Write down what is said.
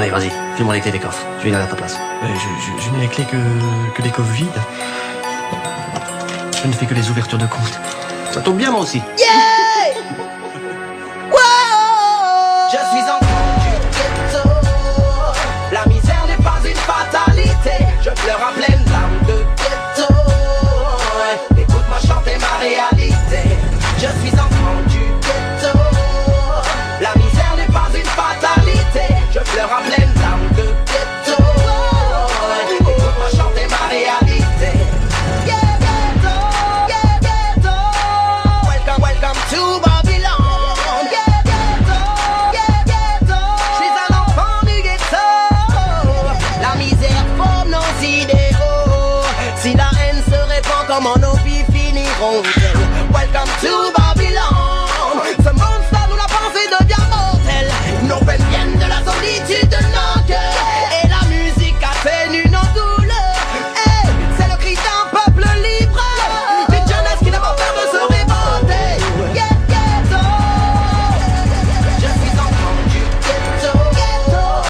Allez, vas-y, file-moi les clés des coffres. Je vais aller à ta place. Euh, je, je, je mets les clés que, que des coffres vides. Je ne fais que les ouvertures de compte. Ça tombe bien, moi aussi. To Babylon. Ghetto, ghetto. Je suis un enfant du ghetto. La misère forme nos idéaux. Si la haine se répand, comment nos vies finiront?